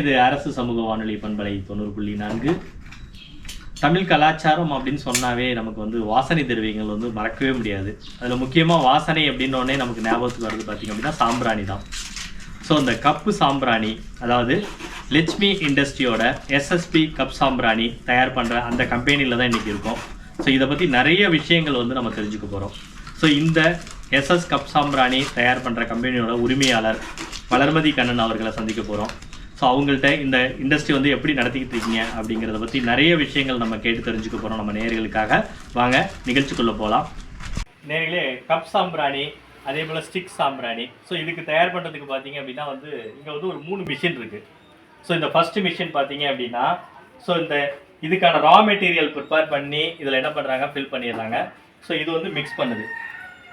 இது அரசு சமூக வானொலி பண்பலை தொண்ணூறு புள்ளி நான்கு. தமிழ் கலாச்சாரம் அப்படின்னு சொன்னாவே நமக்கு வந்து வாசனை திரவியங்கள் வந்து மறக்கவே முடியாது. அதில் முக்கியமாக வாசனை அப்படின்னோடனே நமக்கு ஞாபகத்துக்கு வருது பார்த்திங்க அப்படின்னா சாம்பிராணி தான். ஸோ இந்த கப்பு சாம்பிராணி அதாவது லட்சுமி இண்டஸ்ட்ரியோட எஸ்எஸ்பி கப் சாம்பிராணி தயார் பண்ணுற அந்த கம்பெனியில் தான் இன்றைக்கி இருக்கோம். ஸோ இதை பற்றி நிறைய விஷயங்கள் வந்து நம்ம தெரிஞ்சுக்க போகிறோம் ஸோ இந்த எஸ்எஸ் கப் சாம்பிராணி தயார் பண்ணுற கம்பெனியோட உரிமையாளர் வளர்மதி கண்ணன் அவர்களை சந்திக்க போகிறோம் ஸோ அவங்கள்ட்ட இந்த இண்டஸ்ட்ரி வந்து எப்படி நடத்திக்கிட்டு இருக்கீங்க அப்படிங்கிறத பற்றி நிறைய விஷயங்கள் நம்ம கேட்டு தெரிஞ்சுக்க போகிறோம் நம்ம நேர்களுக்காக வாங்க நிகழ்ச்சிக்குள்ளே போகலாம் நேர்களே கப் சாம்பிராணி அதே போல் ஸ்டிக் சாம்பிராணி. ஸோ இதுக்கு தயார் பண்ணுறதுக்கு பார்த்தீங்க அப்படின்னா வந்து இங்கே வந்து ஒரு மூணு மிஷின் இருக்குது ஸோ இந்த ஃபஸ்ட்டு மிஷின் பார்த்தீங்க அப்படின்னா ஸோ இந்த இதுக்கான ரா மெட்டீரியல் ப்ரிப்பேர் பண்ணி இதில் என்ன பண்ணுறாங்க ஃபில் பண்ணிடுறாங்க. ஸோ இது வந்து மிக்ஸ் பண்ணுது.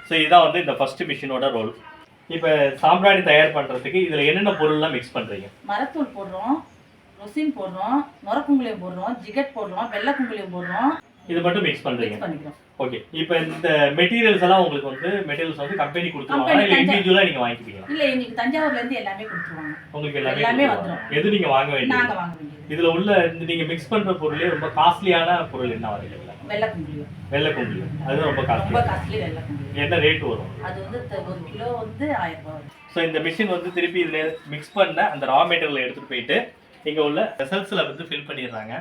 ஸோ இதுதான் வந்து இந்த ஃபஸ்ட்டு மிஷினோட ரோல் இப்போ சாம்பிராணி தயார் பண்ணுறதுக்கு இதில் என்னென்ன பொருள்லாம் மிக்ஸ் பண்ணுறீங்க மரத்தூள் போடுறோம் ரொசின் போடுறோம் நுரக்குங்குளியம் போடுறோம் ஜிகட் போடுறோம் வெள்ளை குங்குளியம் போடுறோம். இது மட்டும் மிக்ஸ் பண்ணுறீங்க ஓகே இப்போ இந்த மெட்டீரியல்ஸ் எல்லாம் உங்களுக்கு வந்து மெட்டீரியல்ஸ் வந்து கம்பெனி கொடுத்துருவாங்க. இல்லை இண்டிவிஜுவலாக நீங்கள் வாங்கிப்பீங்களா? இல்ல இன்னைக்கு தஞ்சாவூர்ல இருந்து எல்லாமே கொடுத்துருவாங்க. உங்களுக்கு எல்லாமே எல்லாமே. வந்துரும். எது நீங்கள் வாங்க வாங்க வேண்டியது. இதுல உள்ள இந்த நீங்க மிக்ஸ் பண்ற பொருளே ரொம்ப காஸ்ட்லியான பொருள் என்ன வருது இல்ல வெள்ளை குங்குளியம் வெள்ளை அது ரொம்ப ரொம்ப காஸ்ட்லி வெள்ளை என்ன ரேட் வரும்? அது வந்து த- ஒரு கிலோ வந்து ஆயிரம் ரூபாய் வரும். ஸோ இந்த மிஷின் வந்து திருப்பி இதுல மிக்ஸ் பண்ண அந்த ரா மெட்டீரியல் எடுத்துட்டு போயிட்டு இங்க உள்ள வெசல்ஸ்ல வந்து ஃபில் பண்ணிடுறாங்க.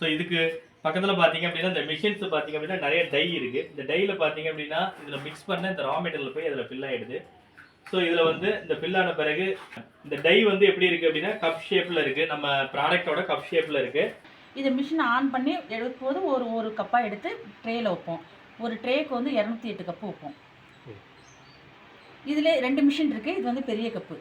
ஸோ இதுக்கு பக்கத்துல பாத்தீங்க அப்படின்னா இந்த மிஷின்ஸ் பாத்தீங்க அப்படின்னா நிறைய டை இருக்கு. இந்த டைல பாத்தீங்க அப்படின்னா இதுல மிக்ஸ் பண்ண இந்த ரா மெட்டீரியல் போய் அதுல ஃபில் ஆயிடுது. ஸோ இதுல வந்து இந்த ஃபில் ஆன பிறகு இந்த டை வந்து எப்படி இருக்கு அப்படின்னா கப் ஷேப்ல இருக்கு. நம்ம ப்ராடக்டோட கப் ஷேப்ல இருக்கு. இது மிஷினை ஆன் பண்ணி எடுக்கும் போது ஒரு ஒரு கப்பாக எடுத்து ட்ரேயில் வைப்போம். ஒரு ட்ரேக்கு வந்து இரநூத்தி எட்டு கப்பு வைப்போம். இதில் ரெண்டு மிஷின் இருக்குது இது வந்து பெரிய கப்பு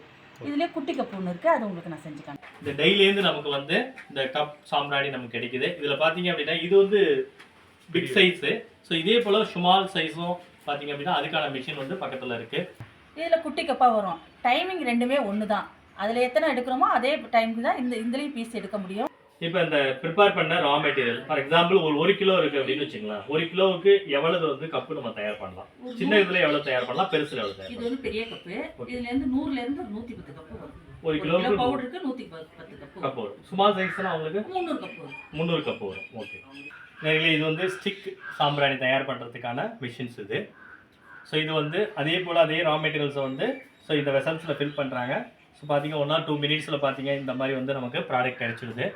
இதுலேயே குட்டி கப்பு ஒன்று இருக்குது அது உங்களுக்கு நான் செஞ்சு காமிக்கிறேன். இந்த டைலேருந்து நமக்கு வந்து இந்த கப் சாம்பிராணி நமக்கு கிடைக்குது. இதுல பாத்தீங்க அப்படின்னா இது வந்து பிக் சைஸு ஸோ இதே போல ஸ்மால் சைஸும் பாத்தீங்க அப்படின்னா அதுக்கான மிஷின் வந்து பக்கத்துல இருக்கு. இதில் குட்டி கப்பாக வரும். டைமிங் ரெண்டுமே ஒன்று தான் அதில் எத்தனை எடுக்கிறோமோ அதே டைமுக்கு தான் இந்த இதுலேயும் பீஸ் எடுக்க முடியும். இப்போ இந்த ப்ரிப்பேர் பண்ண ரா மெட்டீரியல் ஃபார் எக்ஸாம்பிள் ஒரு ஒரு கிலோ இருக்கு அப்படின்னு வச்சுங்களேன் ஒரு கிலோவுக்கு எவ்வளவு வந்து கப்பு நம்ம தயார் பண்ணலாம்? சின்ன இதுல எவ்வளவு தயார் பண்ணலாம்? பெருசுல எவ்வளவு தயார் இது வந்து பெரிய கப்பு இதுலேருந்து நூறுலேருந்து நூற்றி பத்து கப்பு வரும். ஒரு கிலோ பவுடருக்கு நூற்றி பத்து கப்பு கப் வரும். ஸ்மால் சைஸ்னா உங்களுக்கு? முந்நூறு கப்பு வரும். முந்நூறு கப் வரும். ஓகே நேர்களே இது வந்து ஸ்டிக் சாம்பிராணி தயார் பண்ணுறதுக்கான மிஷின்ஸ் இது. ஸோ இது வந்து அதே போல் அதே ரா மெட்டீரியல்ஸை வந்து ஸோ இந்த வெசல்ஸில் ஃபில் பண்ணுறாங்க ஸோ பார்த்தீங்க ஒன் ஆர் டூ மினிட்ஸில் பார்த்தீங்க இந்த மாதிரி வந்து நமக்கு ப்ராடக்ட் கிடச்சிடுது.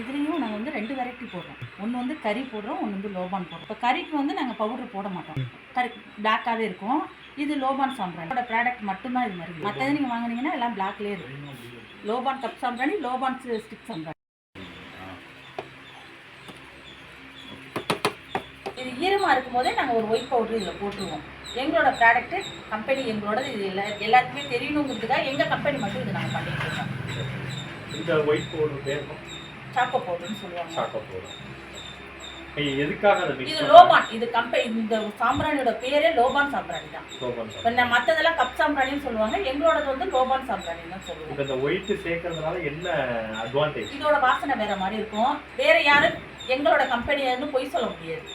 இதுலேயும் நாங்கள் வந்து ரெண்டு வெரைட்டி போடுறோம். ஒன்று வந்து கறி போடுறோம் ஒன்று வந்து லோபான் போடுறோம். இப்போ கறிக்கு வந்து நாங்கள் பவுடர் போட மாட்டோம். கறி பிளாக்காகவே இருக்கும். இது லோபான் சாம்பிராணி. ப்ராடக்ட் மட்டும்தான் இது மாதிரி. மற்றது நீங்கள் வாங்குனீங்கன்னா எல்லாம் பிளாக்லேயே இருக்கும். லோபான் கப் சாம்பிராணி லோபான் ஸ்டிக் சாம்பிராணி. இது ஈரமாக இருக்கும் போதே நாங்கள் ஒரு ஒயிட் பவுடர் இதில் போட்டுருவோம். எங்களோட ப்ராடக்ட்டு கம்பெனி எங்களோடது இது எல்லா எல்லாத்துக்குமே தெரியணுங்கிறதுக்காக எங்கள் கம்பெனி மட்டும் இது நாங்கள் பண்ணிட்டு இருக்கோம். இந்த ஒயிட் பவுடர் பேர் சாக்கோ பவுடர்னு சொல்லுவாங்க. சாக்கோ பவுடர் எதுக்காக இது லோபான். இது கம்பெனி இந்த சாம்பிராணியோட பேரே லோபான் சாம்பிராணி தான். இப்போ மற்றதெல்லாம் கப் சாம்பிராணின்னு சொல்லுவாங்க. எங்களோடது வந்து லோபான் சாம்பிராணி தான் சொல்லுவாங்க இந்த ஒயிட் சேர்க்கறதுனால என்ன அட்வான்டேஜ் இதோட வாசனை வேற மாதிரி இருக்கும். வேற யாரும் எங்களோட கம்பெனின்னு பொய் சொல்ல முடியாது.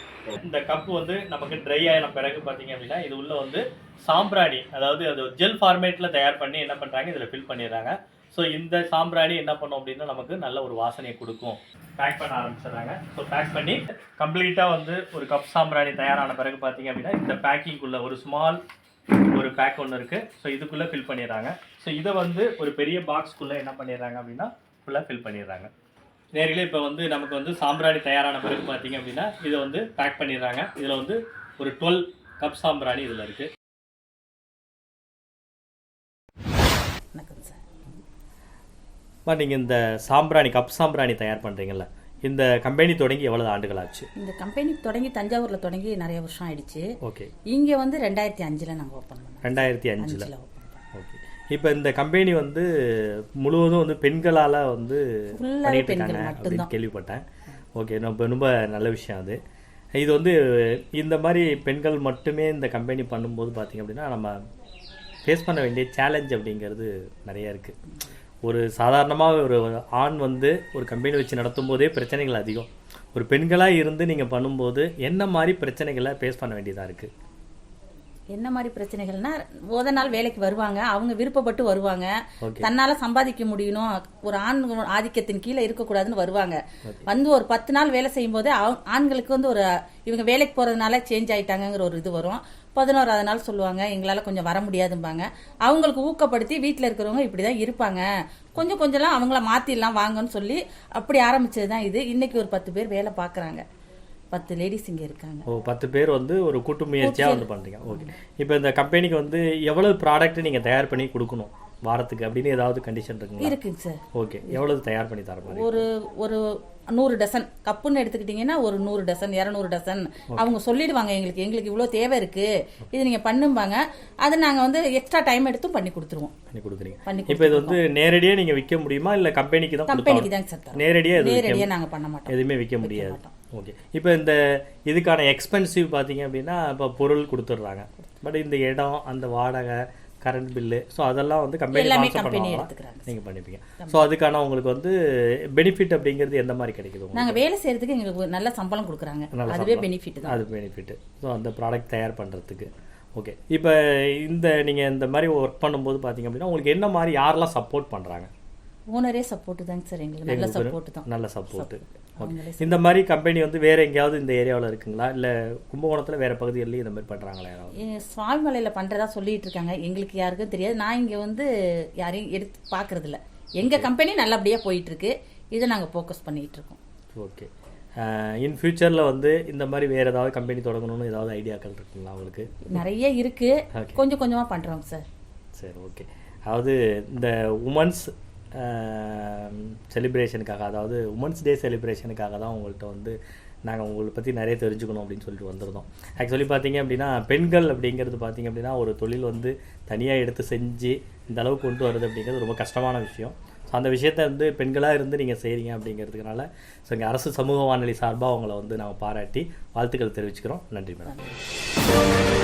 இந்த கப் வந்து நமக்கு ட்ரை ஆன பிறகு பார்த்தீங்க அப்படின்னா இது உள்ள வந்து சாம்பிராணி அதாவது அது ஜெல் ஃபார்மேட்டில் தயார் பண்ணி என்ன பண்ணுறாங்க இதில் ஃபில் பண்ணிடுறாங்க. ஸோ இந்த சாம்பிராணி என்ன பண்ணும் அப்படின்னா நமக்கு நல்ல ஒரு வாசனையை கொடுக்கும். பேக் பண்ண ஆரம்பிச்சிடுறாங்க. ஸோ பேக் பண்ணி கம்ப்ளீட்டாக வந்து ஒரு கப் சாம்பிராணி தயாரான பிறகு பார்த்தீங்க அப்படின்னா இந்த பேக்கிங்குள்ளே ஒரு ஸ்மால் ஒரு பேக் ஒன்று இருக்குது ஸோ இதுக்குள்ளே ஃபில் பண்ணிடுறாங்க. ஸோ இதை வந்து ஒரு பெரிய பாக்ஸ்க்குள்ளே என்ன பண்ணிடுறாங்க அப்படின்னா ஃபுல்லாக ஃபில் பண்ணிடுறாங்க. நேரிலே இப்போ வந்து நமக்கு வந்து சாம்பிராணி தயாரான பிறகு பார்த்தீங்க அப்படின்னா இதை வந்து பேக் பண்ணிடுறாங்க. இதில் வந்து ஒரு டுவெல் கப் சாம்பிராணி இதில் இருக்குது வணக்கம் சார் பட் நீங்கள் இந்த சாம்பிராணி கப் சாம்பிராணி தயார் பண்ணுறீங்கல்ல இந்த கம்பெனி தொடங்கி எவ்வளவு ஆண்டுகள் ஆச்சு இந்த கம்பெனி தொடங்கி தஞ்சாவூரில் தொடங்கி நிறைய வருஷம் ஆயிடுச்சு. ஓகே. இங்கே வந்து ரெண்டாயிரத்தி அஞ்சில் நாங்கள் ஓப்பன் பண்ணோம். ரெண்டாயிரத்தி அஞ்சில்? ஓகே. இப்போ இந்த கம்பெனி வந்து முழுவதும் வந்து பெண்களால் வந்து பண்ணிட்டு இருக்காங்க அப்படின்னு கேள்விப்பட்டேன். ஓகே ரொம்ப ரொம்ப நல்ல விஷயம் அது. இது வந்து இந்த மாதிரி பெண்கள் மட்டுமே இந்த கம்பெனி பண்ணும்போது பார்த்தீங்க அப்படின்னா நம்ம ஃபேஸ் பண்ண வேண்டிய சேலஞ்ச் அப்படிங்கிறது நிறைய இருக்குது ஒரு சாதாரணமாக ஒரு ஆண் வந்து ஒரு கம்பெனி வச்சு நடத்தும் போதே பிரச்சனைகள் அதிகம். ஒரு பெண்களாக இருந்து நீங்கள் பண்ணும்போது என்ன மாதிரி பிரச்சனைகளை ஃபேஸ் பண்ண வேண்டியதாக இருக்குது என்ன மாதிரி பிரச்சனைகள்னா முத நாள் வேலைக்கு வருவாங்க அவங்க விருப்பப்பட்டு வருவாங்க. தன்னால சம்பாதிக்க முடியணும். ஒரு ஆண் ஆதிக்கத்தின் கீழே இருக்கக்கூடாதுன்னு வருவாங்க. வந்து ஒரு பத்து நாள் வேலை செய்யும் போது ஆண்களுக்கு வந்து ஒரு இவங்க வேலைக்கு போறதுனால சேஞ்ச் ஆயிட்டாங்கங்கிற ஒரு இது வரும். பதினோராவது நாள் சொல்லுவாங்க எங்களால கொஞ்சம் வர முடியாதும்பாங்க. அவங்களுக்கு ஊக்கப்படுத்தி வீட்டில் இருக்கிறவங்க இப்படிதான் இருப்பாங்க. கொஞ்சம் கொஞ்சம்லாம் அவங்கள மாத்திடலாம் வாங்கன்னு சொல்லி அப்படி ஆரம்பிச்சது தான் இது. இன்னைக்கு ஒரு பத்து பேர் வேலை பார்க்கறாங்க பத்து லேடிஸ் இங்க இருக்காங்க. ஓ பத்து பேர் வந்து ஒரு கூட்டு முயற்சியாக வந்து பண்ணுறீங்க ஓகே. இப்போ இந்த கம்பெனிக்கு வந்து எவ்வளவு ப்ராடக்ட் நீங்கள் தயார் பண்ணி கொடுக்கணும்? வாரத்துக்கு அப்படின்னு ஏதாவது கண்டிஷன் இருக்குங்களா? இருக்குங்க சார். ஓகே எவ்வளவு தயார் பண்ணி தர மாதிரி? ஒரு ஒரு நூறு டசன் கப்புன்னு எடுத்துக்கிட்டிங்கன்னா ஒரு நூறு டசன் இரநூறு டசன் அவங்க சொல்லிடுவாங்க எங்களுக்கு எங்களுக்கு இவ்வளோ தேவை இருக்கு. இது நீங்க பண்ணும்பாங்க. அதை நாங்க வந்து எக்ஸ்ட்ரா டைம் எடுத்தும் பண்ணி கொடுத்துருவோம். பண்ணி கொடுக்குறீங்க. பண்ணி இப்போ இது வந்து நேரடியாக நீங்கள் விற்க முடியுமா? இல்லை கம்பெனிக்கு தான் கம்பெனிக்கு தாங்க சார். நேரடியாக எதுவும் விற்க நேரடியா நாங்க பண்ண மாட்டோம். எதுவுமே விற்க முடியாது. ஓகே இப்போ இந்த இதுக்கான எக்ஸ்பென்சிவ் பார்த்தீங்க அப்படின்னா இப்போ பொருள் கொடுத்துட்றாங்க. பட் இந்த இடம் அந்த வாடகை கரண்ட் பில்லு ஸோ அதெல்லாம் வந்து கம்பெனி. நீங்கள் பண்ணிப்பீங்க. ஸோ அதுக்கான உங்களுக்கு வந்து பெனிஃபிட் அப்படிங்கிறது எந்த மாதிரி கிடைக்குது உங்களுக்கு? நாங்க வேலை செய்யறதுக்கு எங்களுக்கு நல்ல சம்பளம் கொடுக்குறாங்க. அதுவே. பெனிஃபிட் தான். அது பெனிஃபிட் ஸோ அந்த ப்ராடக்ட் தயார் பண்ணுறதுக்கு ஓகே இப்போ இந்த நீங்கள் இந்த மாதிரி ஒர்க் பண்ணும்போது பார்த்தீங்க அப்படின்னா உங்களுக்கு என்ன மாதிரி யாரெல்லாம் சப்போர்ட் பண்ணுறாங்க ஓனரே சப்போர்ட் தாங்க சார் எங்களுக்கு நல்ல சப்போர்ட் தான். நல்ல சப்போர்ட் அவங்களே இந்த மாதிரி கம்பெனி வந்து வேற எங்கேயாவது இந்த ஏரியாவில் இருக்குங்களா? இல்லை கும்பகோணத்தில் வேற பகுதிகளிலும் இந்த மாதிரி பண்ணுறாங்களா யாராவது? சுவாமிமலையில பண்றதா சொல்லிட்டு இருக்காங்க. எங்களுக்கு யாருக்கும் தெரியாது. நான் இங்க வந்து யாரையும் எடுத்து பாக்குறது இல்ல. எங்க கம்பெனி நல்லபடியா போயிட்டு இருக்கு இதை நாங்க ஃபோக்கஸ் பண்ணிட்டு இருக்கோம். ஓகே இன் ஃபியூச்சரில் வந்து இந்த மாதிரி வேற ஏதாவது கம்பெனி தொடங்கணும்னு ஏதாவது ஐடியாக்கள் இருக்குங்களா உங்களுக்கு? நிறைய இருக்கு. Okay. கொஞ்சம் கொஞ்சமா பண்றோம் சார் சரி ஓகே அதாவது இந்த உமன்ஸ் செலிப்ரேஷனுக்காக அதாவது உமன்ஸ் டே செலிப்ரேஷனுக்காக தான் உங்கள்கிட்ட வந்து நாங்கள் உங்களை பற்றி நிறைய தெரிஞ்சுக்கணும் அப்படின்னு சொல்லிட்டு வந்திருந்தோம். ஆக்சுவலி பார்த்தீங்க அப்படின்னா பெண்கள் அப்படிங்கிறது பார்த்தீங்க அப்படின்னா ஒரு தொழில் வந்து தனியாக எடுத்து செஞ்சு இந்த அளவுக்கு கொண்டு வருது அப்படிங்கிறது ரொம்ப கஷ்டமான விஷயம். ஸோ அந்த விஷயத்த வந்து பெண்களாக இருந்து நீங்கள் செய்கிறீங்க அப்படிங்கிறதுனால ஸோ இங்கே அரசு சமூக வானொலி சார்பாக அவங்கள வந்து நாங்கள் பாராட்டி வாழ்த்துக்கள் தெரிவிச்சுக்கிறோம். நன்றி மேடம்